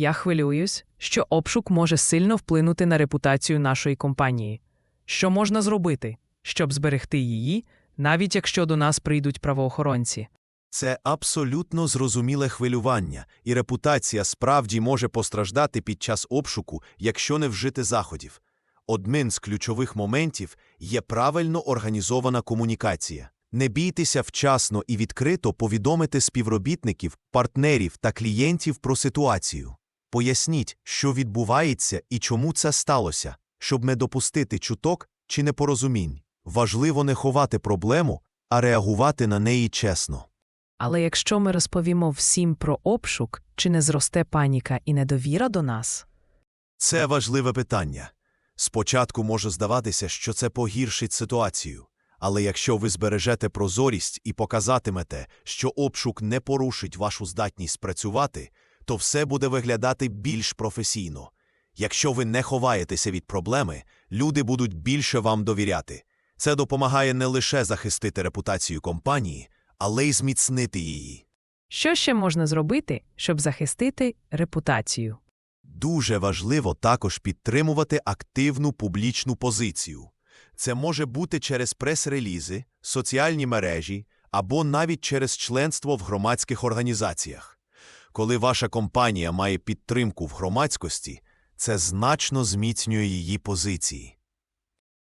Я хвилююсь, що обшук може сильно вплинути на репутацію нашої компанії. Що можна зробити, щоб зберегти її, навіть якщо до нас прийдуть правоохоронці? Це абсолютно зрозуміле хвилювання, і репутація справді може постраждати під час обшуку, якщо не вжити заходів. Одним з ключових моментів є правильно організована комунікація. Не бійтеся вчасно і відкрито повідомити співробітників, партнерів та клієнтів про ситуацію. Поясніть, що відбувається і чому це сталося, щоб не допустити чуток чи непорозумінь. Важливо не ховати проблему, а реагувати на неї чесно. Але якщо ми розповімо всім про обшук, чи не зросте паніка і недовіра до нас? Це важливе питання. Спочатку може здаватися, що це погіршить ситуацію, але якщо ви збережете прозорість і показатимете, що обшук не порушить вашу здатність працювати, то все буде виглядати більш професійно. Якщо ви не ховаєтеся від проблеми, люди будуть більше вам довіряти. Це допомагає не лише захистити репутацію компанії, але й зміцнити її. Що ще можна зробити, щоб захистити репутацію? Дуже важливо також підтримувати активну публічну позицію. Це може бути через прес-релізи, соціальні мережі або навіть через членство в громадських організаціях. Коли ваша компанія має підтримку в громадськості, це значно зміцнює її позиції.